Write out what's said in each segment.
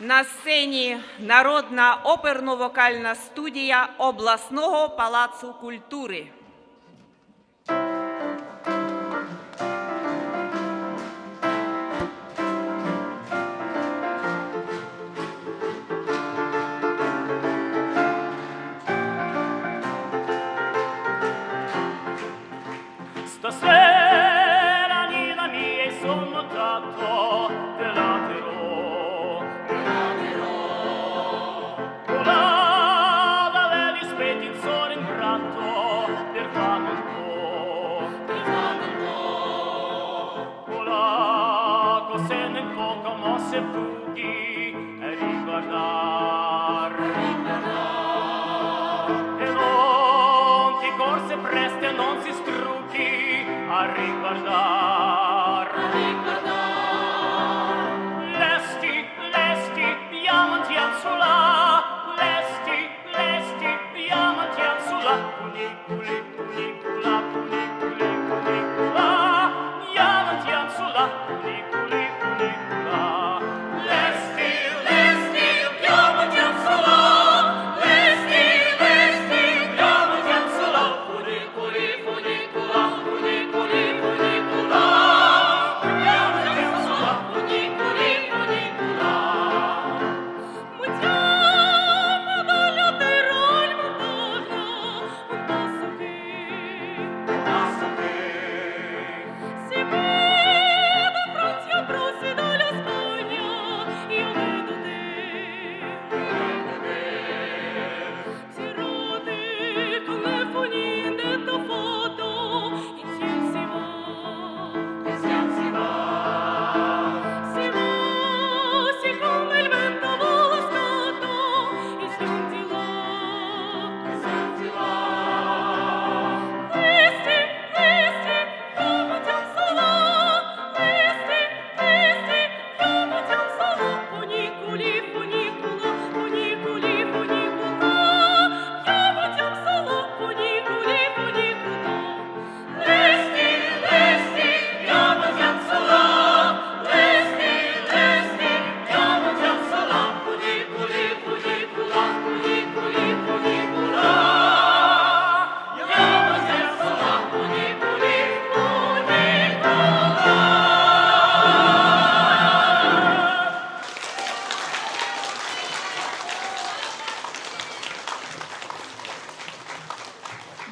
На сцені народна оперно-вокальна студія обласного палацу культури. Stasera se fughi e riguardar riguardar e non ti corse presto e non si strucchi a riguardar a riguardar lesti lesti piamanti al sola lesti lesti piamanti al sola culi culi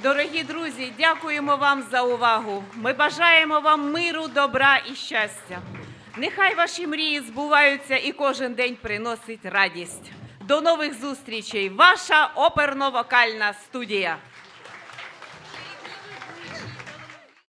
Дорогі друзі, дякуємо вам за увагу. Ми бажаємо вам миру, добра і щастя. Нехай ваші мрії збуваються і кожен день приносить радість. До нових зустрічей! Ваша оперно-вокальна студія.